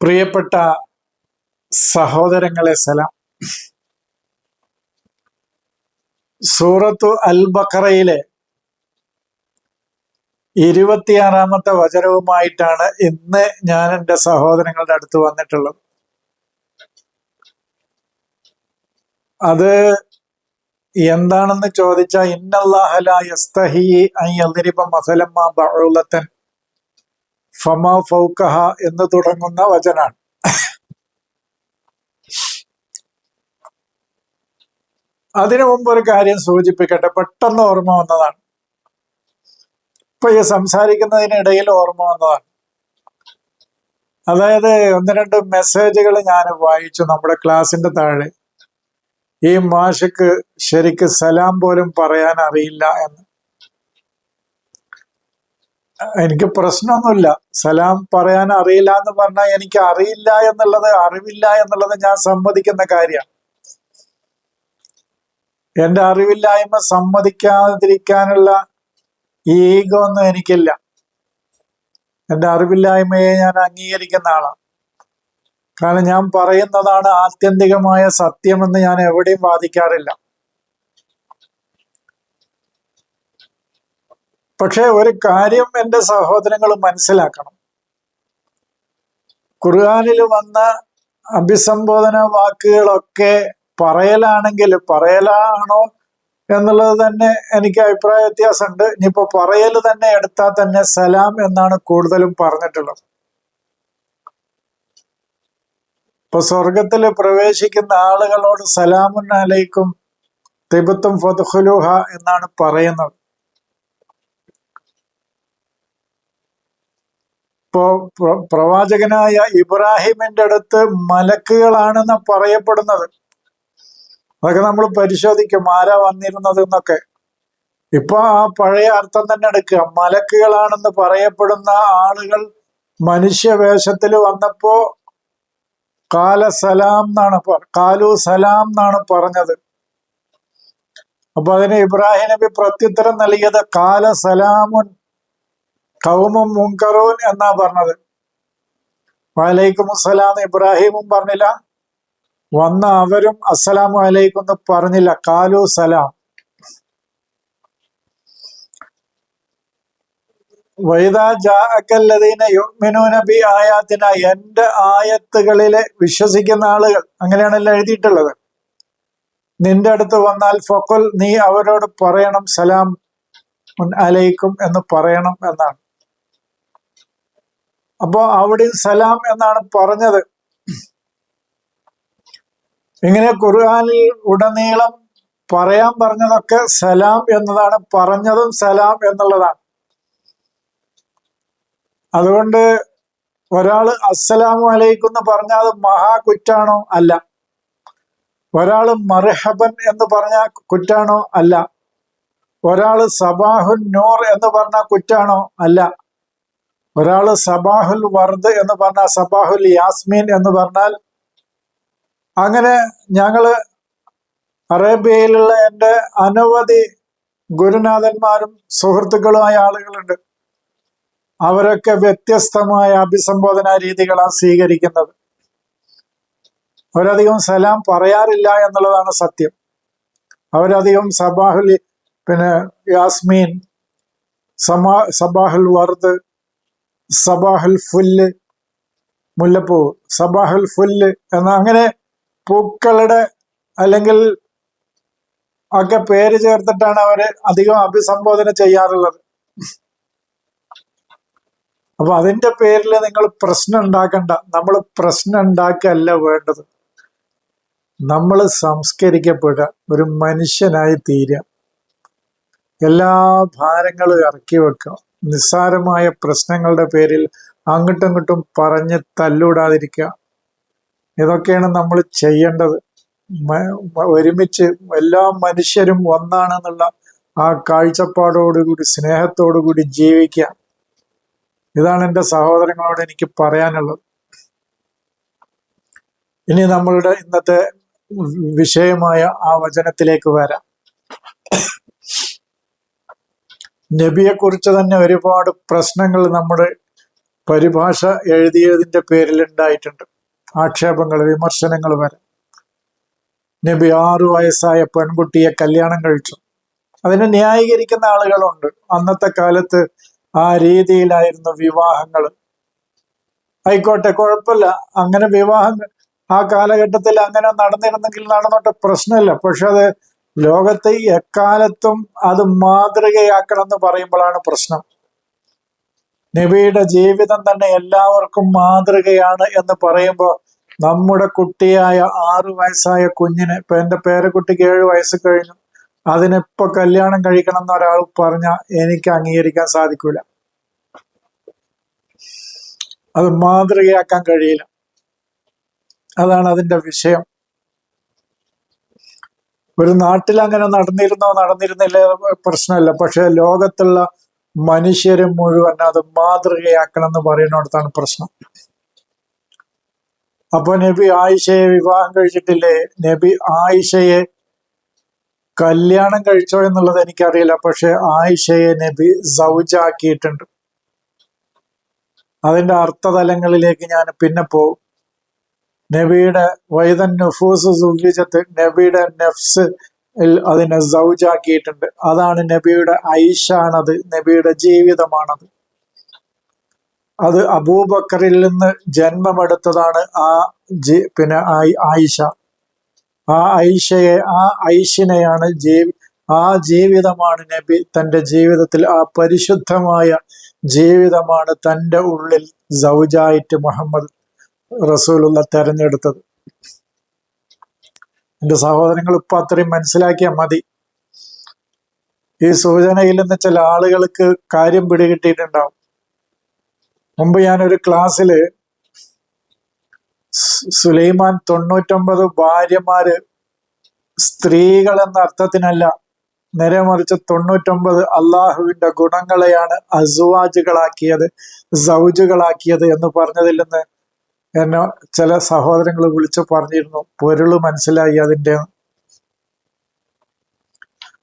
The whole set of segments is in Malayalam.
പ്രിയപ്പെട്ട സഹോദരങ്ങളെ സലാം. സൂറത്തു അൽ ബക്കറയിലെ ഇരുപത്തിയാറാമത്തെ വചനവുമായിട്ടാണ് ഇന്ന് ഞാൻ എന്റെ സഹോദരങ്ങളുടെ അടുത്ത് വന്നിട്ടുള്ളത്. അത് എന്താണെന്ന് ചോദിച്ചാൽ ഇന്നല്ലാഹല യസ്തഹി അയ്യന്തിരിപ്പം മസലമ്മ ബഹുലത്തൻ ഫമ ഫൗക്കഹ എന്ന് തുടങ്ങുന്ന വചനാണ്. അതിനു മുമ്പ് ഒരു കാര്യം സൂചിപ്പിക്കട്ടെ പെട്ടെന്ന് ഓർമ്മ വന്നതാണ്. ഇപ്പൊ ഈ സംസാരിക്കുന്നതിനിടയിൽ ഓർമ്മ വന്നതാണ്. അതായത് ഒന്ന് രണ്ട് മെസ്സേജുകൾ ഞാൻ വായിച്ചു നമ്മുടെ ക്ലാസിന്റെ താഴെ. ഈ മാഷക്ക് ശരിക്ക് സലാം പോലും പറയാൻ അറിയില്ല എന്ന്. എനിക്ക് പ്രശ്നമൊന്നുമില്ല. സലാം പറയാൻ അറിയില്ല എന്ന് പറഞ്ഞാൽ എനിക്ക് അറിയില്ല എന്നുള്ളത് അറിവില്ല എന്നുള്ളത് ഞാൻ സമ്മതിക്കുന്ന കാര്യമാണ് എന്റെ അറിവില്ലായ്മ സമ്മതിക്കാതിരിക്കാനുള്ള ഈഗോ ഒന്നും എനിക്കില്ല. എന്റെ അറിവില്ലായ്മയെ ഞാൻ അംഗീകരിക്കുന്ന ആളാണ് കാരണം ഞാൻ പറയുന്നതാണ് ആത്യന്തികമായ സത്യമെന്ന് ഞാൻ എവിടെയും വാദിക്കാറില്ല. പക്ഷെ ഒരു കാര്യം എന്റെ സഹോദരങ്ങൾ മനസ്സിലാക്കണം. ഖുർആാനിൽ വന്ന അഭിസംബോധന വാക്കുകളൊക്കെ പറയലാണെങ്കിൽ പറയലാണോ എന്നുള്ളത് തന്നെ എനിക്ക് അഭിപ്രായ വ്യത്യാസമുണ്ട്. ഇനിയിപ്പോ പറയൽ തന്നെ എടുത്താൽ തന്നെ സലാം എന്നാണ് കൂടുതലും പറഞ്ഞിട്ടുള്ളത്. ഇപ്പൊ സ്വർഗത്തിൽ പ്രവേശിക്കുന്ന ആളുകളോട് സലാമുൻ അലൈക്കും തിബത്തും ഫതുഹുലുഹ എന്നാണ് പറയുന്നത്. പ്രവാചകനായ ഇബ്രാഹിമിന്റെ അടുത്ത് മലക്കുകളാണെന്ന് പറയപ്പെടുന്നത്. അതൊക്കെ നമ്മൾ പരിശോധിക്കും ആരാ വന്നിരുന്നത് എന്നൊക്കെ. ഇപ്പൊ ആ പഴയ അർത്ഥം തന്നെ എടുക്കുക. മലക്കുകളാണെന്ന് പറയപ്പെടുന്ന ആളുകൾ മനുഷ്യവേഷത്തിൽ വന്നപ്പോ കാല സലാം എന്നാണ് കാലു സലാം എന്നാണ് പറഞ്ഞത്. അപ്പൊ അതിന് ഇബ്രാഹിം നബി പ്രത്യുത്തരം നൽകിയത് കാല സലാമുൻ. കൗമും മുങ്കറൂൻ എന്നാ പറഞ്ഞത്? വലൈക്കും അസ്സലാം ഇബ്രാഹിമും പറഞ്ഞില്ല. വന്ന അവരും അസ്സലാം വലൈക്കും എന്ന് പറഞ്ഞില്ല. കാലു സലാം. വൈദാജാക്കല്ലതീന യുഗ്മിനൂന ബി ആയാത്തിന. എന്റെ ആയത്തുകളിലെ വിശ്വസിക്കുന്ന ആളുകൾ. അങ്ങനെയാണല്ലോ എഴുതിയിട്ടുള്ളത്. നിന്റെ അടുത്ത് വന്നാൽ ഫൊക്കുൽ നീ അവരോട് പറയണം സലാം അലൈക്കും എന്ന് പറയണം എന്നാണ്. അപ്പോ അവിടെയും സലാം എന്നാണ് പറഞ്ഞത്. ഇങ്ങനെ ഖുർആാനിൽ ഉടനീളം പറയാൻ പറഞ്ഞതൊക്കെ സലാം എന്നതാണ് പറഞ്ഞതും സലാം എന്നുള്ളതാണ്. അതുകൊണ്ട് ഒരാൾ അസ്സലാമു അലൈക്കും എന്ന് പറഞ്ഞാൽ അത് മഹാ കുറ്റാണോ? അല്ല. ഒരാൾ മർഹബൻ എന്ന് പറഞ്ഞ കുറ്റാണോ? അല്ല. ഒരാൾ സബാഹുൻ നൂർ എന്ന് പറഞ്ഞ കുറ്റാണോ? അല്ല. ഒരാൾ സബാഹുൽ വർദ് എന്ന് പറഞ്ഞാൽ സബാഹുൽ യാസ്മീൻ എന്ന് പറഞ്ഞാൽ അങ്ങനെ ഞങ്ങൾ അറേബ്യയിലുള്ള എന്റെ അനവധി ഗുരുനാഥന്മാരും സുഹൃത്തുക്കളുമായ ആളുകളുണ്ട്. അവരൊക്കെ വ്യത്യസ്തമായ അഭിസംബോധന രീതികളാണ് സ്വീകരിക്കുന്നത്. അവരധികം സലാം പറയാറില്ല എന്നുള്ളതാണ് സത്യം. അവരധികം സബാഹുൽ പിന്നെ യാസ്മീൻ സമാ സബാഹുൽ വർദ് സബാഹുൽ ഫുല്ല് മുല്ലപ്പൂ സബാഹുൽ ഫുല്ല് എന്ന അങ്ങനെ പൂക്കളുടെ അല്ലെങ്കിൽ ഒക്കെ പേര് ചേർത്തിട്ടാണ് അവർ അധികം അഭിസംബോധന ചെയ്യാറുള്ളത്. അപ്പൊ അതിന്റെ പേരിൽ നിങ്ങൾ പ്രശ്നം ഉണ്ടാക്കണ്ട. നമ്മൾ പ്രശ്നം ഉണ്ടാക്കല്ല വേണ്ടത്. നമ്മൾ സംസ്കരിക്കപ്പെടുക. ഒരു മനുഷ്യനായി തീരുക. എല്ലാ ഭാരങ്ങളും ഇറക്കി വെക്കുക. നിസ്സാരമായ പ്രശ്നങ്ങളുടെ പേരിൽ അങ്ങോട്ടും ഇങ്ങോട്ടും പറഞ്ഞ് തല്ലൂടാതിരിക്കുക. ഇതൊക്കെയാണ് നമ്മൾ ചെയ്യേണ്ടത്. ഒരുമിച്ച് എല്ലാ മനുഷ്യരും ഒന്നാണെന്നുള്ള ആ കാഴ്ചപ്പാടോടുകൂടി സ്നേഹത്തോടുകൂടി ജീവിക്കുക. ഇതാണ് എന്റെ സഹോദരങ്ങളോട് എനിക്ക് പറയാനുള്ളത്. ഇനി നമ്മളുടെ ഇന്നത്തെ വിഷയമായ ആ വചനത്തിലേക്ക് വരാം. നബിയെ കുറിച്ച് തന്നെ ഒരുപാട് പ്രശ്നങ്ങൾ നമ്മുടെ പരിഭാഷ എഴുതിയതിന്റെ പേരിൽ ഉണ്ടായിട്ടുണ്ട് ആക്ഷേപങ്ങൾ വിമർശനങ്ങൾ വരെ. നബി ആറു വയസ്സായ പെൺകുട്ടിയെ കല്യാണം കഴിച്ചു. അതിനെ ന്യായീകരിക്കുന്ന ആളുകളുണ്ട്. അന്നത്തെ കാലത്ത് ആ രീതിയിലായിരുന്നു വിവാഹങ്ങൾ. ആയിക്കോട്ടെ കുഴപ്പമില്ല. അങ്ങനെ വിവാഹം ആ കാലഘട്ടത്തിൽ അങ്ങനെ നടന്നിരുന്നെങ്കിൽ നടന്നോട്ടെ പ്രശ്നമില്ല. പക്ഷെ അത് ലോകത്തെ എക്കാലത്തും അത് മാതൃകയാക്കണം എന്ന് പറയുമ്പോഴാണ് പ്രശ്നം. നബിയുടെ ജീവിതം തന്നെ എല്ലാവർക്കും മാതൃകയാണ് എന്ന് പറയുമ്പോൾ നമ്മുടെ കുട്ടിയായ ആറു വയസ്സായ കുഞ്ഞിന് ഇപ്പൊ എന്റെ പേരക്കുട്ടിക്ക് ഏഴു വയസ്സ് കഴിഞ്ഞു. അതിനിപ്പോ കല്യാണം കഴിക്കണം എന്ന് ഒരാൾ പറഞ്ഞ എനിക്ക് അംഗീകരിക്കാൻ സാധിക്കൂല. അത് മാതൃകയാക്കാൻ കഴിയില്ല. അതാണ് അതിന്റെ വിഷയം. ഒരു നാട്ടിൽ അങ്ങനെ നടന്നിരുന്നോ നടന്നിരുന്നില്ല പ്രശ്നമല്ല. പക്ഷെ ലോകത്തുള്ള മനുഷ്യരെ മുഴുവൻ അത് മാതൃകയാക്കണം എന്ന് പറയുന്നിടത്താണ് പ്രശ്നം. അപ്പൊ നബി ആയിഷയെ വിവാഹം കഴിച്ചിട്ടില്ലേ? നബി ആയിഷയെ കല്യാണം കഴിച്ചോ എന്നുള്ളത് എനിക്കറിയില്ല. പക്ഷെ ആയിഷയെ നബി സൗജാക്കിയിട്ടുണ്ട്. അതിന്റെ അർത്ഥതലങ്ങളിലേക്ക് ഞാൻ പിന്നെ പോകും. നബിയുടെ വൈദൻ നുഫൂസ് സുവിജത്ത് നബിയുടെ നെഫ്സ് അതിനെ സൗജാക്കിയിട്ടുണ്ട്. അതാണ് നബിയുടെ ഐഷാണത് നബിയുടെ ജീവിതമാണത്. അത് അബൂബക്കറിൽ നിന്ന് ജന്മമെടുത്തതാണ് ആ ജി പിന്നെ ആയിഷ ആ ഐഷയെ ആ ഐഷിനെയാണ് ജീവി ആ ജീവിതമാണ് നബി തന്റെ ജീവിതത്തിൽ ആ പരിശുദ്ധമായ ജീവിതമാണ് തന്റെ ഉള്ളിൽ സൗജായിട്ട് മുഹമ്മദ് റസൂലുള്ള തെരഞ്ഞെടുത്തത്. എന്റെ സഹോദരങ്ങൾ ഇപ്പൊ അത്രയും മനസ്സിലാക്കിയാൽ മതി. ഈ സൂചനയിൽ നിന്ന് ചില ആളുകൾക്ക് കാര്യം പിടികിട്ടിയിട്ടുണ്ടാവും. മുമ്പ് ഞാനൊരു ക്ലാസ്സിൽ സുലൈമാൻ തൊണ്ണൂറ്റൊമ്പത് ഭാര്യമാര് സ്ത്രീകൾ എന്ന അർത്ഥത്തിനല്ല നേരെ മറിച്ച് തൊണ്ണൂറ്റൊമ്പത് അള്ളാഹുവിന്റെ ഗുണങ്ങളെയാണ് അസുവാജുകളാക്കിയത് സൗജുകളാക്കിയത് എന്ന് പറഞ്ഞതിൽ നിന്ന് എന്നെ ചില സഹോദരങ്ങൾ വിളിച്ചു പറഞ്ഞിരുന്നു പൊരുൾ മനസ്സിലായി അതിന്റെ.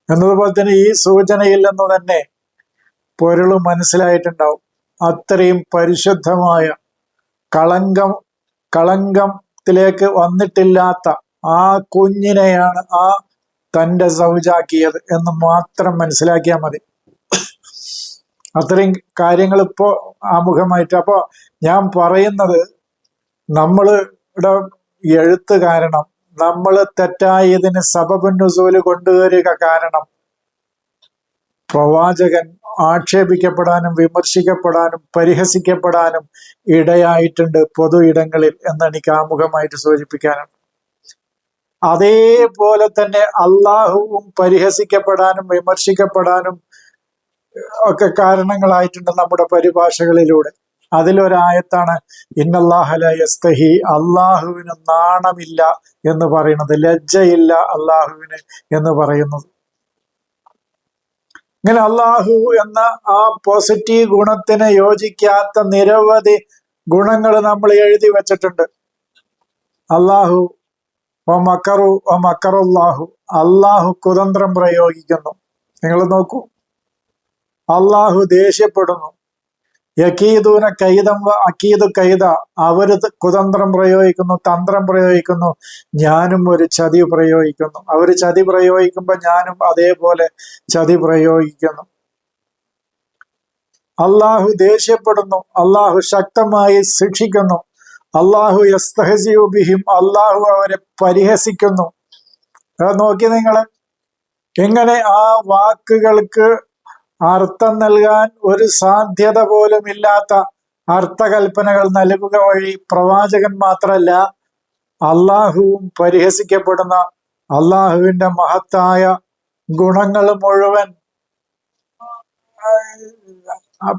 എന്നതുപോലെ തന്നെ ഈ സൂചനയിൽ നിന്ന് തന്നെ പൊരുൾ മനസ്സിലായിട്ടുണ്ടാവും. അത്രയും പരിശുദ്ധമായ കളങ്കം കളങ്കത്തിലേക്ക് വന്നിട്ടില്ലാത്ത ആ കുഞ്ഞിനെയാണ് ആ തന്റെ സൗജാക്കിയത് എന്ന് മാത്രം മനസ്സിലാക്കിയാൽ മതി. അത്രയും കാര്യങ്ങൾ ഇപ്പോൾ ആമുഖമായിട്ട്. അപ്പോൾ ഞാൻ പറയുന്നത് നമ്മളുടെ എഴുത്ത് കാരണം നമ്മൾ തെറ്റായതിന് സബബുന്നുസൂൽ കൊണ്ടുവരിക കാരണം പ്രവാചകൻ ആക്ഷേപിക്കപ്പെടാനും വിമർശിക്കപ്പെടാനും പരിഹസിക്കപ്പെടാനും ഇടയായിട്ടുണ്ട് പൊതു ഇടങ്ങളിൽ എന്ന് എനിക്ക് ആമുഖമായിട്ട് സൂചിപ്പിക്കാനാണ്. അതേപോലെ തന്നെ അള്ളാഹുവും പരിഹസിക്കപ്പെടാനും വിമർശിക്കപ്പെടാനും ഒക്കെ കാരണങ്ങളായിട്ടുണ്ട് നമ്മുടെ പരിഭാഷകളിലൂടെ. അതിലൊരായത്താണ് ഇന്നല്ലാഹലസ്തഹി അള്ളാഹുവിന് നാണമില്ല എന്ന് പറയുന്നത് ലജ്ജയില്ല അള്ളാഹുവിന് എന്ന് പറയുന്നത്. ഇങ്ങനെ അള്ളാഹു എന്ന ആ പോസിറ്റീവ് ഗുണത്തിന് യോജിക്കാത്ത നിരവധി ഗുണങ്ങൾ നമ്മൾ എഴുതി വെച്ചിട്ടുണ്ട്. അള്ളാഹു ഓ മക്കറു ഓ മക്കറുല്ലാഹു അള്ളാഹു കുതന്ത്രം പ്രയോഗിക്കുന്നു. നിങ്ങൾ നോക്കൂ. അള്ളാഹു ദേഷ്യപ്പെടുന്നു. യക്കീദൂന കൈതം അക്കീദ് കൈത. അവർ കുതന്ത്രം പ്രയോഗിക്കുന്നു തന്ത്രം പ്രയോഗിക്കുന്നു ഞാനും ഒരു ചതി പ്രയോഗിക്കുന്നു. അവർ ചതി പ്രയോഗിക്കുമ്പോൾ ഞാനും അതേപോലെ ചതി പ്രയോഗിക്കുന്നു. അള്ളാഹു ദേഷ്യപ്പെടുന്നു അള്ളാഹു ശക്തമായി ശിക്ഷിക്കുന്നു. അള്ളാഹു യസ്തഹസിയുബിഹിം അള്ളാഹു അവരെ പരിഹസിക്കുന്നു. നോക്കി നിങ്ങൾ എങ്ങനെ ആ വാക്കുകൾക്ക് അർത്ഥം നൽകാൻ ഒരു സാധ്യത പോലും ഇല്ലാത്ത അർത്ഥകൽപ്പനകൾ നൽകുക വഴി പ്രവാചകൻ മാത്രല്ല അള്ളാഹുവും പരിഹസിക്കപ്പെടുന്ന അള്ളാഹുവിന്റെ മഹത്തായ ഗുണങ്ങൾ മുഴുവൻ.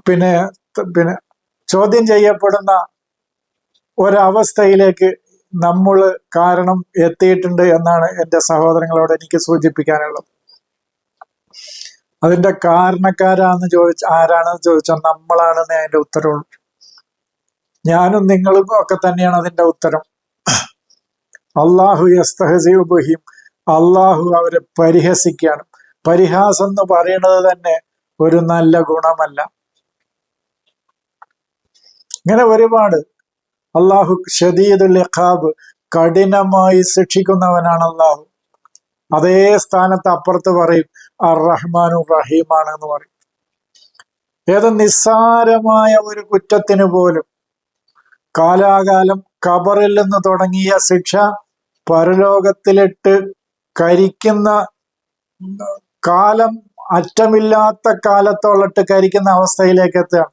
പിന്നെ പിന്നെ ചോദ്യം ചെയ്യപ്പെടുന്ന ഒരവസ്ഥയിലേക്ക് നമ്മൾ കാരണം എത്തിയിട്ടുണ്ട് എന്നാണ് എന്റെ സഹോദരങ്ങളോട് എനിക്ക് സൂചിപ്പിക്കാനുള്ളത്. അതിന്റെ കാരണക്കാരാന്ന് ചോദിച്ച ആരാണെന്ന് ചോദിച്ചാൽ നമ്മളാണെന്ന് അതിന്റെ ഉത്തരവുള്ളൂ. ഞാനും നിങ്ങളും ഒക്കെ തന്നെയാണ് അതിന്റെ ഉത്തരം. അള്ളാഹു യസ്തഹസിബുഹിം അള്ളാഹു അവരെ പരിഹസിക്കുകയാണ്. പരിഹാസം എന്ന് പറയുന്നത് തന്നെ ഒരു നല്ല ഗുണമല്ല. ഇങ്ങനെ ഒരുപാട്. അള്ളാഹു ഷദീദുൽ ഇഖാബ് കഠിനമായി ശിക്ഷിക്കുന്നവനാണ് അള്ളാഹു അതേ സ്ഥാനത്ത് അപ്പുറത്ത് പറയും അർ റഹ്മാനും റഹീമാണ് എന്ന് പറയും. ഏത് നിസ്സാരമായ ഒരു കുറ്റത്തിന് പോലും കാലാകാലം കബറിൽ നിന്ന് തുടങ്ങിയ ശിക്ഷ പരലോകത്തിലിട്ട് കരിക്കുന്ന കാലം അറ്റമില്ലാത്ത കാലത്തോളിട്ട് കരിക്കുന്ന അവസ്ഥയിലേക്ക് എത്തുകയാണ്.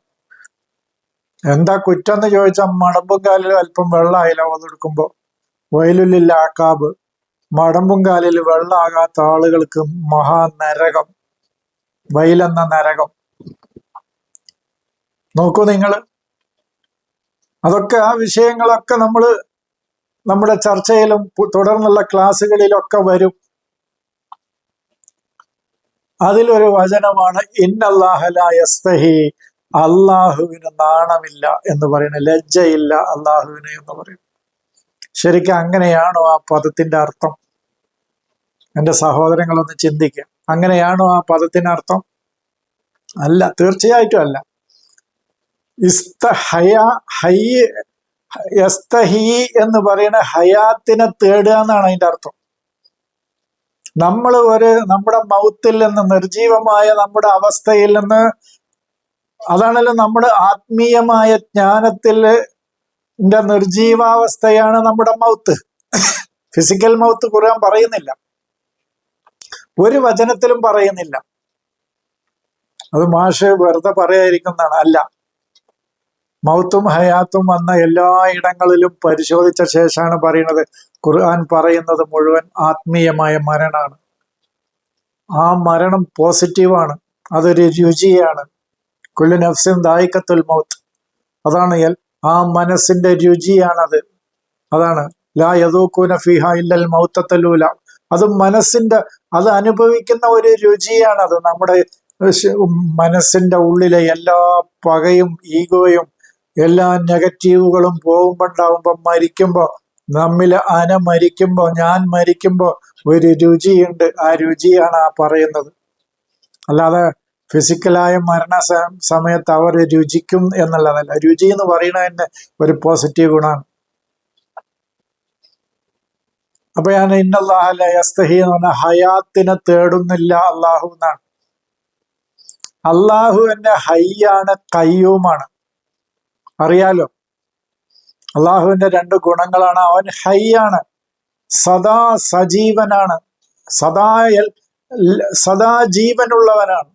എന്താ കുറ്റം എന്ന് ചോദിച്ചാൽ മടമ്പും കാലിലും അല്പം വെള്ളമായില്ല ഒതെടുക്കുമ്പോ വയലുള്ളിൽ ആക്കാബ് മടമ്പും വെള്ളാകാത്ത ആളുകൾക്ക് മഹാനരകം വയലെന്ന നരകം. നോക്കൂ നിങ്ങൾ. അതൊക്കെ ആ വിഷയങ്ങളൊക്കെ നമ്മൾ നമ്മുടെ ചർച്ചയിലും തുടർന്നുള്ള ക്ലാസ്സുകളിലൊക്കെ വരും. അതിലൊരു വചനമാണ് ഇന്നല്ലാഹലി അള്ളാഹുവിന് നാണമില്ല എന്ന് പറയുന്നത്. ലജ്ജയില്ല അള്ളാഹുവിന് എന്ന് പറയും ശരിക്കും അങ്ങനെയാണോ ആ പദത്തിന്റെ അർത്ഥം? എന്റെ സഹോദരങ്ങളൊന്ന് ചിന്തിക്കുക അങ്ങനെയാണോ ആ പദത്തിന് അർത്ഥം? അല്ല തീർച്ചയായിട്ടും അല്ല. ഹയ്യ് യസ്തഹി എന്ന് പറയുന്ന ഹയാത്തിനെ തേടുക എന്നാണ് അതിന്റെ അർത്ഥം. നമ്മൾ ഒരു നമ്മുടെ മൗത്തിൽ നിന്ന് നിർജീവമായ നമ്മുടെ അവസ്ഥയിൽ നിന്ന് അതാണല്ലോ നമ്മുടെ ആത്മീയമായ ജ്ഞാനത്തിൽ നിർജീവാവസ്ഥയാണ് നമ്മുടെ മൗത്ത്. ഫിസിക്കൽ മൗത്ത് ഖുർആൻ പറയുന്നില്ല. ഒരു വചനത്തിലും പറയുന്നില്ല. അത് മാഷ് വെറുതെ പറയാതിരിക്കുന്നതാണ്. അല്ല. മൗത്തും ഹയാത്തും വന്ന എല്ലാ ഇടങ്ങളിലും പരിശോധിച്ച ശേഷമാണ് പറയുന്നത് ഖുർആൻ പറയുന്നത് മുഴുവൻ ആത്മീയമായ മരണമാണ്. ആ മരണം പോസിറ്റീവാണ് അതൊരു രുചിയാണ്. കുല്ലു നഫ്സിൻ ദായിക്കത്തുൽ മൗത്ത്. അതാണ് ആ മനസ്സിന്റെ രുചിയാണത്. അതാണ്. ലാ യദൂക്കൂന ഫിഹ ഇല്ലൽ മൗത്തത്തലൂല അത് മനസ്സിന്റെ അത് അനുഭവിക്കുന്ന ഒരു രുചിയാണത്. നമ്മുടെ മനസ്സിന്റെ ഉള്ളിലെ എല്ലാ പകയും ഈഗോയും എല്ലാ നെഗറ്റീവുകളും പോകുമ്പോണ്ടാവുമ്പോ മരിക്കുമ്പോ നമ്മിൽ അന മരിക്കുമ്പോ ഞാൻ മരിക്കുമ്പോ ഒരു രുചിയുണ്ട്. ആ രുചിയാണ് ആ പറയുന്നത്. അല്ലാതെ ഫിസിക്കലായ മരണ സമയത്ത് അവർ രുചിക്കും എന്നുള്ളതല്ല. രുചി എന്ന് പറയുന്നത് തന്നെ ഒരു പോസിറ്റീവ് ഗുണമാണ്. അപ്പൊ ഞാൻ ഇന്നല്ലാഹലസ്തഹി എന്ന് പറഞ്ഞ ഹയാത്തിനെ തേടുന്നില്ല അള്ളാഹു എന്നാണ്. അള്ളാഹു എന്റെ ഹയ്യാണ് കയ്യൂമാണ്. അറിയാലോ? അള്ളാഹുവിന്റെ രണ്ട് ഗുണങ്ങളാണ്. അവൻ ഹയ്യാണ് സദാ സജീവനാണ്. സദാ സദാ ജീവനുള്ളവനാണ്.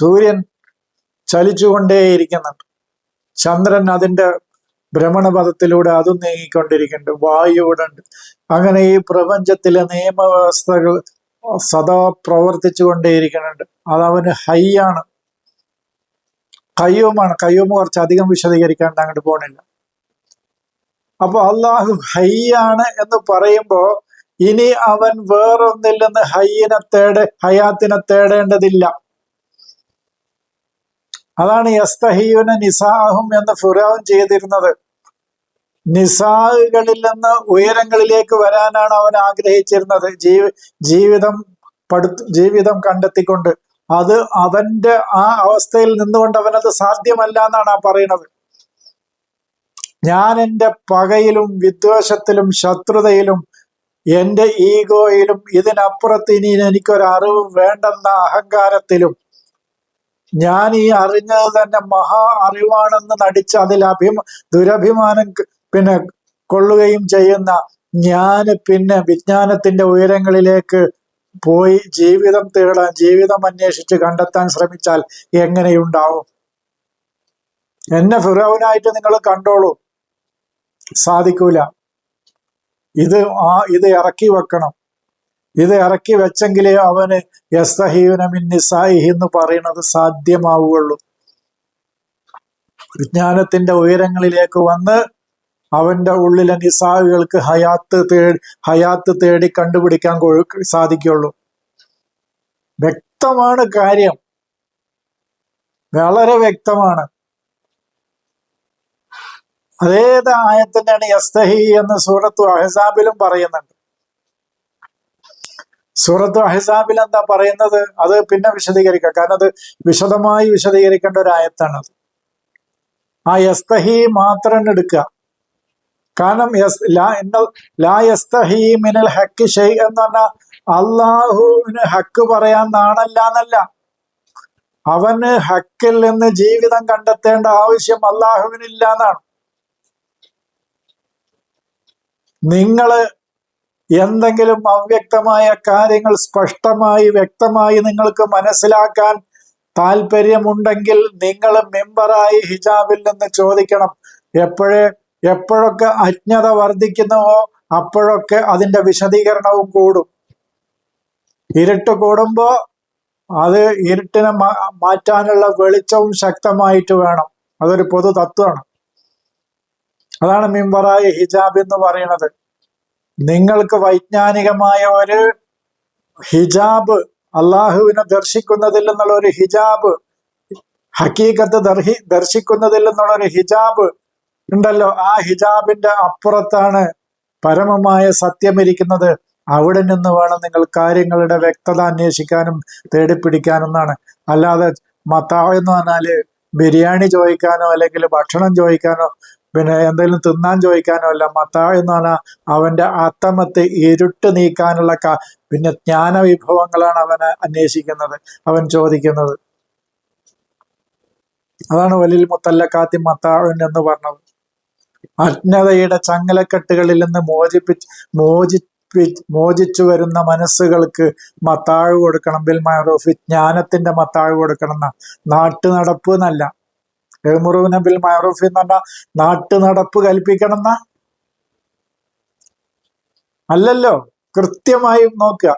സൂര്യൻ ചലിച്ചുകൊണ്ടേയിരിക്കുന്നുണ്ട് ചന്ദ്രൻ അതിന്റെ ഭ്രമണപഥത്തിലൂടെ അതും നീങ്ങിക്കൊണ്ടിരിക്കുന്നുണ്ട്. വായു ഇവിടെ ഉണ്ട്. അങ്ങനെ ഈ പ്രപഞ്ചത്തിലെ നിയമവ്യവസ്ഥകൾ സദാ പ്രവർത്തിച്ചു കൊണ്ടേയിരിക്കുന്നുണ്ട് അതവന് ഹൈ ആണ്. കയ്യവുമാണ് കയ്യവും കുറച്ച് അധികം വിശദീകരിക്കാണ്ട് അങ്ങോട്ട് പോണില്ല. അപ്പൊ അള്ളാഹു ഹയ്യാണ് എന്ന് പറയുമ്പോ ഇനി അവൻ വേറൊന്നിൽ നിന്ന് ഹയ്യനെ തേടെ ഹയാത്തിനെ തേടേണ്ടതില്ല. അതാണ് യസ്തഹീവന നിസാഹും എന്ന് ഫിറാവും ചെയ്തിരുന്നത്. നിസാഹുകളിൽ നിന്ന് ഉയരങ്ങളിലേക്ക് വരാനാണ് അവൻ ആഗ്രഹിച്ചിരുന്നത്. ജീവി ജീവിതം പടുത്തു ജീവിതം കണ്ടെത്തിക്കൊണ്ട്. അത് അവന്റെ ആ അവസ്ഥയിൽ നിന്നുകൊണ്ട് അവനത് സാധ്യമല്ല എന്നാണ് ആ പറയുന്നത്. ഞാൻ എന്റെ പകയിലും വിദ്വേഷത്തിലും ശത്രുതയിലും എന്റെ ഈഗോയിലും ഇതിനപ്പുറത്ത് ഇനി എനിക്കൊരറിവ് വേണ്ടെന്ന അഹങ്കാരത്തിലും ഞാൻ ഈ അറിഞ്ഞത് തന്നെ മഹാ അറിവാണെന്ന് നടിച്ച് അതിൽ അഭിമ ദുരഭിമാനം പിന്നെ കൊള്ളുകയും ചെയ്യുന്ന ഞാൻ പിന്നെ വിജ്ഞാനത്തിന്റെ ഉയരങ്ങളിലേക്ക് പോയി ജീവിതം തേടാൻ ജീവിതം അന്വേഷിച്ച് കണ്ടെത്താൻ ശ്രമിച്ചാൽ എങ്ങനെയുണ്ടാവും? എന്നെ ഫിറോവിനായിട്ട് നിങ്ങൾ കണ്ടോളൂ. സാധിക്കൂല. ഇത് ആ ഇത് ഇറക്കി വെക്കണം. ഇത് ഇറക്കി വെച്ചെങ്കിലേ അവന് യസ്തഹീവനമിൻ നിസായിഹി എന്ന് പറയുന്നത് സാധ്യമാവുകയുള്ളൂ. വിജ്ഞാനത്തിന്റെ ഉയരങ്ങളിലേക്ക് വന്ന് അവന്റെ ഉള്ളിലെ നിസാഹുകൾക്ക് ഹയാത്ത് തേടി ഹയാത്ത് തേടി കണ്ടുപിടിക്കാൻ സാധിക്കുള്ളൂ വ്യക്തമാണ് കാര്യം. വളരെ വ്യക്തമാണ്. അതേത് ആയത്തിനാണ് യസ്തഹി എന്ന് സൂറത്തു അഹസാബിലും പറയുന്നുണ്ട്. സൂറത്തു അഹസാബിൽ എന്താ പറയുന്നത്? അത് പിന്നെ വിശദീകരിക്കാം. കാരണം അത് വിശദമായി വിശദീകരിക്കേണ്ട ഒരു ആയത്താണത് ആ യസ്തഹി മാത്രം എടുക്കുക. കാരണം ലാ യസ്തഹി മിനൽ ഹക്ക് ഷെയ് എന്ന് പറഞ്ഞാൽ അള്ളാഹുവിന് ഹക്ക് പറയാൻ നാണല്ല എന്നല്ല. അവന് ഹക്കിൽ നിന്ന് ജീവിതം കണ്ടെത്തേണ്ട ആവശ്യം അള്ളാഹുവിനില്ല എന്നാണ്. നിങ്ങൾ എന്തെങ്കിലും അവ്യക്തമായ കാര്യങ്ങൾ സ്പഷ്ടമായി വ്യക്തമായി നിങ്ങൾക്ക് മനസ്സിലാക്കാൻ താല്പര്യമുണ്ടെങ്കിൽ നിങ്ങൾ മെമ്പറായി ഹിജാബിൽ നിന്ന് ചോദിക്കണം. എപ്പോഴേ എപ്പോഴൊക്കെ അജ്ഞത വർദ്ധിക്കുന്നുവോ അപ്പോഴൊക്കെ അതിന്റെ വിശദീകരണവും കൂടും. ഇരുട്ട് കൂടുമ്പോ അത് ഇരുട്ടിനെ മാറ്റാനുള്ള വെളിച്ചവും ശക്തമായിട്ട് വേണം. അതൊരു പൊതു തത്വമാണ്. അതാണ് മിമ്പറായി ഹിജാബ് എന്ന് പറയുന്നത്. നിങ്ങൾക്ക് വൈജ്ഞാനികമായ ഒരു ഹിജാബ് അള്ളാഹുവിനെ ദർശിക്കുന്നതിൽ നിന്നുള്ള ഒരു ഹിജാബ് ഹക്കീക്കത്ത് ദർഹി ദർശിക്കുന്നതിൽ നിന്നുള്ള ഒരു ഹിജാബ് ഉണ്ടല്ലോ. ആ ഹിജാബിന്റെ അപ്പുറത്താണ് പരമമായ സത്യം ഇരിക്കുന്നത് അവിടെ നിന്ന് വേണം നിങ്ങൾ കാര്യങ്ങളുടെ വ്യക്തത അന്വേഷിക്കാനും തേടിപ്പിടിക്കാനും എന്നാണ് അല്ലാതെ മത്താവ് എന്ന് പറഞ്ഞാൽ ബിരിയാണി ചോദിക്കാനോ അല്ലെങ്കിൽ ഭക്ഷണം ചോദിക്കാനോ പിന്നെ എന്തെങ്കിലും തിന്നാൻ ചോദിക്കാനോ അല്ല മത്താ എന്ന് പറഞ്ഞാൽ അവന്റെ അത്തമത്തെ ഇരുട്ട് നീക്കാനുള്ള ക പിന്നെ ജ്ഞാന വിഭവങ്ങളാണ് അവനെ അന്വേഷിക്കുന്നത് അവൻ ചോദിക്കുന്നത്. അതാണ് വലിൽ മുത്തല്ലക്കാത്തി മത്താഴൻ എന്ന് പറഞ്ഞത്. അജ്ഞതയുടെ ചങ്ങലക്കെട്ടുകളിൽ നിന്ന് മോചിപ്പിച്ച് മോചി മോചിച്ചു വരുന്ന മനസ്സുകൾക്ക് മത്താഴ് കൊടുക്കണം. ബിൽ മഹറൂഫി ജ്ഞാനത്തിന്റെ മത്താഴ് കൊടുക്കണം നാട്ടു നടപ്പ് എന്നല്ല എഴുമുറുവിന ബിൽ മാറൂഫി എന്ന് പറഞ്ഞാൽ നാട്ടു നടപ്പ് കൽപ്പിക്കണം എന്നാ അല്ലല്ലോ കൃത്യമായി നോക്കുക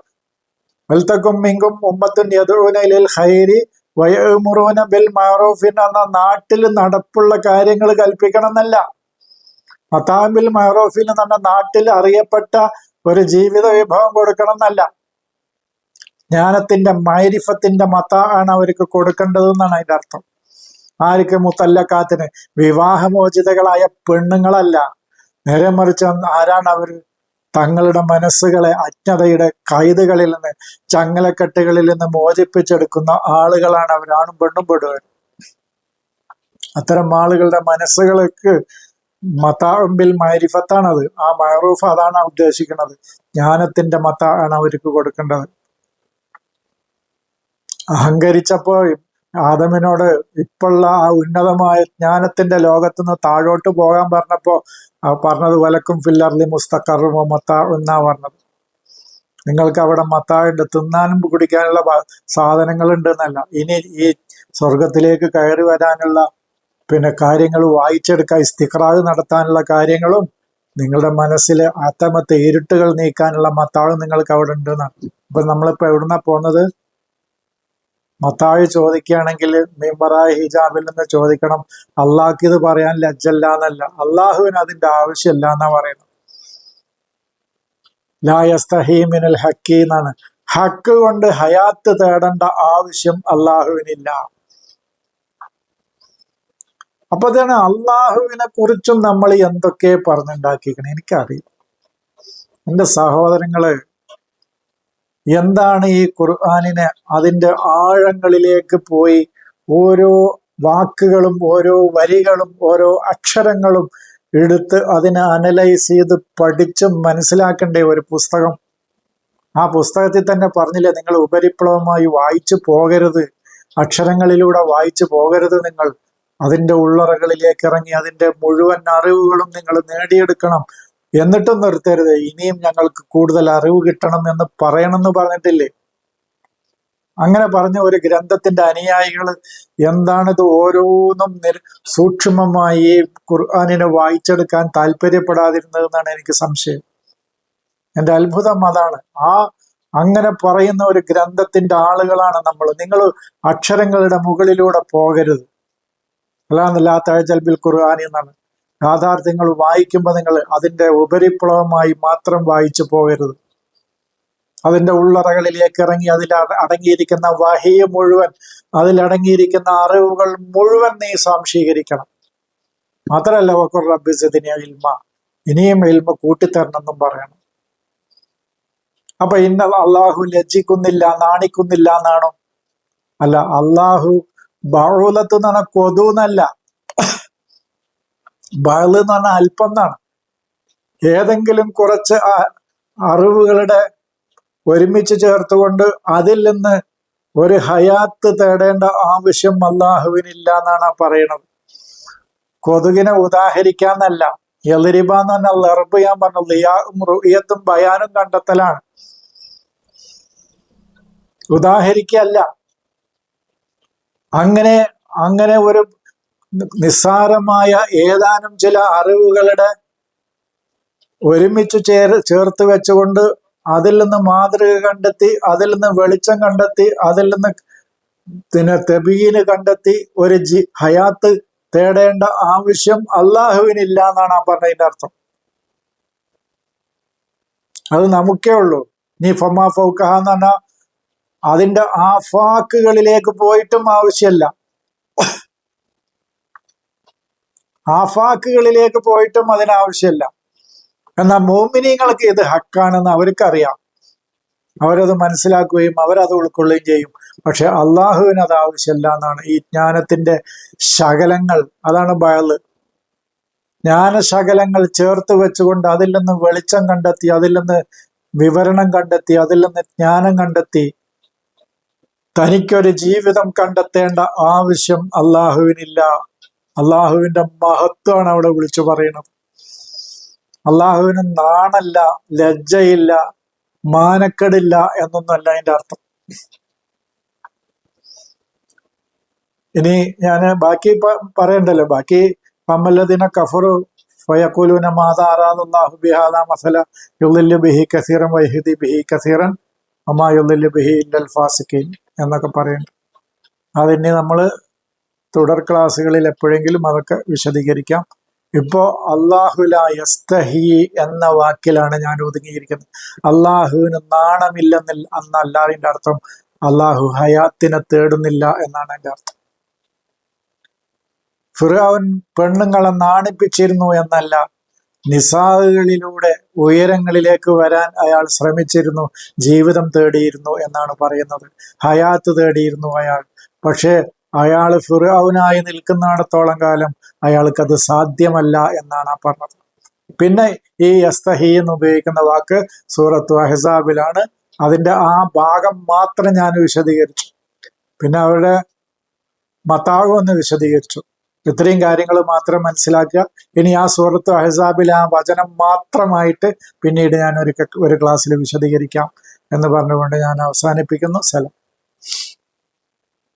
വൽത്തക്കും മിങ്കും ഉമ്മത്തും യദൂനലിൽ ഹൈരി വയമുറൂന ബിൽ മാറൂഫിൻ എന്ന നാട്ടിൽ നടപ്പുള്ള കാര്യങ്ങൾ കൽപ്പിക്കണം എന്നല്ല. മത്താബിൽ മാറൂഫിൻ എന്ന് പറഞ്ഞ നാട്ടിൽ അറിയപ്പെട്ട ഒരു ജീവിത വിഭവം കൊടുക്കണം എന്നല്ല. ജ്ഞാനത്തിന്റെ മൈരിഫത്തിന്റെ മത ആണ് അവർക്ക് കൊടുക്കേണ്ടത് എന്നാണ് അതിന്റെ അർത്ഥം. ആർക്ക് മുത്തല്ലക്കാത്തിന് വിവാഹമോചിതകളായ പെണ്ണുങ്ങളല്ല. നേരെ മറിച്ച് ആരാണ് അവർ തങ്ങളുടെ മനസ്സുകളെ അജ്ഞതയുടെ കൈതുകളിൽ നിന്ന് ചങ്ങലക്കെട്ടുകളിൽ നിന്ന് മോചിപ്പിച്ചെടുക്കുന്ന ആളുകളാണ് അവരാണും പെണ്ണും പെടുവർ അത്തരം ആളുകളുടെ മനസ്സുകൾക്ക് മതാമ്പിൽ മൈരിഫത്താണത്. ആ മഹറൂഫ് അതാണ് ഉദ്ദേശിക്കുന്നത്. ജ്ഞാനത്തിന്റെ മത ആണ് അവർക്ക് കൊടുക്കേണ്ടത്. അഹങ്കരിച്ചപ്പോ ആദമിനോട് ഇപ്പോഴുള്ള ആ ഉന്നതമായ ജ്ഞാനത്തിന്റെ ലോകത്ത് നിന്ന് താഴോട്ട് പോകാൻ പറഞ്ഞപ്പോ പറഞ്ഞത് വലക്കും ഫില്ലർലി മുസ്തഖറും മത്ത എന്നാ പറഞ്ഞത്. നിങ്ങൾക്ക് അവിടെ മത്തായുണ്ട് തിന്നാനും കുടിക്കാനുള്ള സാധനങ്ങളുണ്ട് എന്നല്ല. ഇനി ഈ സ്വർഗത്തിലേക്ക് കയറി വരാനുള്ള പിന്നെ കാര്യങ്ങൾ വായിച്ചെടുക്കാൻ ഇസ്തിഖറാവ് നടത്താനുള്ള കാര്യങ്ങളും നിങ്ങളുടെ മനസ്സിലെ ആത്തമത്തെ ഇരുട്ടുകൾ നീക്കാനുള്ള മത്താഴ് നിങ്ങൾക്ക് അവിടെ ഉണ്ട് എന്നാണ് ഇപ്പൊ നമ്മളിപ്പോ എവിടുന്നാ പോകുന്നത്? മത്താഴ് ചോദിക്കുകയാണെങ്കിൽ മിമ്പറായ ഹിജാബിൽ നിന്ന് ചോദിക്കണം അള്ളാഹ്ക്ക് ഇത് പറയാൻ ലജ്ജല്ല എന്നല്ല അള്ളാഹുവിന് അതിന്റെ ആവശ്യമില്ല എന്നാ പറയുന്നത്. ലായസ്തഹീമിനൽ ഹക്കി എന്നാണ്. ഹക്ക് കൊണ്ട് ഹയാത്ത് തേടേണ്ട ആവശ്യം അള്ളാഹുവിനില്ല അപ്പൊ തന്നെ അള്ളാഹുവിനെ കുറിച്ചും നമ്മൾ എന്തൊക്കെ പറഞ്ഞുണ്ടാക്കിക്കണേ എനിക്കറിയാം എന്റെ സഹോദരങ്ങൾ എന്താണ് ഈ ഖുർആാനിനെ അതിന്റെ ആഴങ്ങളിലേക്ക് പോയി ഓരോ വാക്കുകളും ഓരോ വരികളും ഓരോ അക്ഷരങ്ങളും എടുത്ത് അതിനെ അനലൈസ് ചെയ്ത് പഠിച്ച് മനസ്സിലാക്കേണ്ട ഒരു പുസ്തകം. ആ പുസ്തകത്തിൽ തന്നെ പറഞ്ഞില്ലേ നിങ്ങൾ ഉപരിപ്ലവമായി വായിച്ചു പോകരുത്. അക്ഷരങ്ങളിലൂടെ വായിച്ചു പോകരുത് നിങ്ങൾ. അതിന്റെ ഉള്ളറകളിലേക്ക് ഇറങ്ങി അതിന്റെ മുഴുവൻ അറിവുകളും നിങ്ങൾ നേടിയെടുക്കണം. എന്നിട്ടും നിർത്തരുത്. ഇനിയും ഞങ്ങൾക്ക് കൂടുതൽ അറിവ് കിട്ടണം എന്ന് പറയണമെന്ന് പറഞ്ഞിട്ടില്ലേ? അങ്ങനെ പറഞ്ഞ ഒരു ഗ്രന്ഥത്തിന്റെ അനുയായികൾ എന്താണിത് ഓരോന്നും സൂക്ഷ്മമായി ഖുർആാനിനെ വായിച്ചെടുക്കാൻ താല്പര്യപ്പെടാതിരുന്നതെന്നാണ് എനിക്ക് സംശയം. എന്റെ അത്ഭുതം അതാണ്. ആ അങ്ങനെ പറയുന്ന ഒരു ഗ്രന്ഥത്തിന്റെ ആളുകളാണ് നമ്മൾ. നിങ്ങൾ അക്ഷരങ്ങളുടെ മുകളിലൂടെ പോകരുത്. അല്ലാന്നല്ലാ തഴജൽബിൽ ഖുർആാനി എന്നാണ്. യാഥാർത്ഥ്യങ്ങൾ വായിക്കുമ്പോൾ നിങ്ങൾ അതിന്റെ ഉപരിപ്ലവമായി മാത്രം വായിച്ചു പോകരുത്. അതിന്റെ ഉള്ളറകളിലേക്ക് ഇറങ്ങി അതിൽ അട- അടങ്ങിയിരിക്കുന്ന വഹിയ മുഴുവൻ അതിലടങ്ങിയിരിക്കുന്ന അറിവുകൾ മുഴുവൻ നീ സ്വാംശീകരിക്കണം. മാത്രമല്ല വക്കുർ റബ്ബിസിദിനെ ഇൽമ. ഇനിയും ഇൽമ കൂട്ടിത്തരണമെന്നും പറയണം. അപ്പൊ ഇന്ന അള്ളാഹു ലജ്ജിക്കുന്നില്ല നാണിക്കുന്നില്ല എന്നാണോ? അല്ല അള്ളാഹു ബഹുലത്ത് എന്ന് പറഞ്ഞ കൊതു എന്നല്ല ബഹൾ എന്ന് പറഞ്ഞാൽ അല്പം എന്നാണ്. ഏതെങ്കിലും കുറച്ച് അറിവുകളുടെ ഒരുമിച്ച് ചേർത്തുകൊണ്ട് അതിൽ നിന്ന് ഒരു ഹയാത്ത് തേടേണ്ട ആവശ്യം അള്ളാഹുവിനില്ല എന്നാണ് പറയണത്. കൊതുകിനെ ഉദാഹരിക്കാന്നല്ല. എളിരിബ എന്ന് പറഞ്ഞാൽ ലർബ് ഞാൻ പറഞ്ഞു റുയത്തും ബയാനും കണ്ടെത്തലാണ്. ഉദാഹരിക്കല്ല അങ്ങനെ അങ്ങനെ ഒരു നിസ്സാരമായ ഏതാനും ചില അറിവുകളുടെ ഒരുമിച്ച് ചേർ ചേർത്ത് വെച്ചുകൊണ്ട് അതിൽ നിന്ന് മാതൃക കണ്ടെത്തി അതിൽ നിന്ന് വെളിച്ചം കണ്ടെത്തി അതിൽ നിന്ന് പിന്നെ തെബീന് കണ്ടെത്തി ഒരു ജി ഹയാത്ത് തേടേണ്ട ആവശ്യം അള്ളാഹുവിനില്ല എന്നാണ് ആ പറഞ്ഞതിന്റെ അർത്ഥം. അത് നമുക്കേ ഉള്ളൂ. നീ ഫമാ ഫൗക്കഹ എന്ന് പറഞ്ഞാൽ അതിന്റെ ആഫാക്കുകളിലേക്ക് പോയിട്ടും ആവശ്യമല്ല. ആഫാക്കുകളിലേക്ക് പോയിട്ടും അതിനാവശ്യമല്ല. എന്നാൽ മോമിനിങ്ങൾക്ക് ഇത് ഹക്കാണെന്ന് അവർക്കറിയാം. അവരത് മനസ്സിലാക്കുകയും അവരത് ഉൾക്കൊള്ളുകയും ചെയ്യും. പക്ഷെ അള്ളാഹുവിന് അത് ആവശ്യമില്ല എന്നാണ് ഈ ജ്ഞാനത്തിന്റെ ശകലങ്ങൾ. അതാണ് ബയൽ. ജ്ഞാനശകലങ്ങൾ ചേർത്ത് വെച്ചുകൊണ്ട് അതിൽ നിന്ന് വെളിച്ചം കണ്ടെത്തി അതിൽ നിന്ന് വിവരണം കണ്ടെത്തി അതിൽ നിന്ന് ജ്ഞാനം കണ്ടെത്തി തനിക്കൊരു ജീവിതം കണ്ടെത്തേണ്ട ആവശ്യം അള്ളാഹുവിനില്ല. അള്ളാഹുവിന്റെ മഹത്വമാണ് അവിടെ വിളിച്ചു പറയുന്നത്. അള്ളാഹുവിന് നാണല്ല ലജ്ജയില്ല മാനക്കെടില്ല എന്നൊന്നല്ല അതിന്റെ അർത്ഥം. ഇനി ഞാൻ ബാക്കി പറയണ്ടല്ലോ. ബാക്കി പമ്മല്ലദിന കഫറു ഫയക്കൂലൂന മാതാറാദുല്ലാഹു ബിഹാദ മസല യുള്ളില്ലു ബിഹി കസീറൻ വൈഹിദി ബിഹി കസീറൻ അമാ യുള്ളില്ലു ബിഹി ഇല്ലൽ ഫാസിഖീൻ എന്നൊക്കെ പറയുന്നുണ്ട് അതിനി നമ്മൾ തുടർ ക്ലാസ്സുകളിൽ എപ്പോഴെങ്കിലും അതൊക്കെ വിശദീകരിക്കാം. ഇപ്പോ അള്ളാഹുല യസ്തഹി എന്ന വാക്കിലാണ് ഞാൻ ഒതുങ്ങിയിരിക്കുന്നത്. അള്ളാഹുവിന് നാണമില്ലെന്നിൽ അന്ന് അതിന്റെ അർത്ഥം അള്ളാഹു ഹയാത്തിനെ തേടുന്നില്ല എന്നാണ് എന്റെ അർത്ഥം. ഫിറാവൻ പെണ്ണുങ്ങളെ നാണിപ്പിച്ചിരുന്നു എന്നല്ല നിസാഹുകളിലൂടെ ഉയരങ്ങളിലേക്ക് വരാൻ അയാൾ ശ്രമിച്ചിരുന്നു ജീവിതം തേടിയിരുന്നു എന്നാണ് പറയുന്നത്. ഹയാത്ത് തേടിയിരുന്നു അയാൾ. പക്ഷേ അയാൾ ഫിറാവുനായി നിൽക്കുന്നിടത്തോളം കാലം അയാൾക്ക് അത് സാധ്യമല്ല എന്നാണ് ആ പറഞ്ഞത്. പിന്നെ ഈ യസ്തഹി എന്ന് ഉപയോഗിക്കുന്ന വാക്ക് സൂറത്തു അഹസാബിലാണ്. അതിന്റെ ആ ഭാഗം മാത്രം ഞാൻ വിശദീകരിച്ചു. പിന്നെ അവരുടെ മത്താകം ഒന്ന് വിശദീകരിച്ചു. ഇത്രയും കാര്യങ്ങൾ മാത്രം മനസ്സിലാക്കുക. ഇനി ആ സൂറത്ത് അഹസാബിൽ ആ വചനം മാത്രമായിട്ട് പിന്നീട് ഞാൻ ഒരു ഒരു ക്ലാസ്സിൽ വിശദീകരിക്കാം എന്ന് പറഞ്ഞുകൊണ്ട് ഞാൻ അവസാനിപ്പിക്കുന്നു. സലം.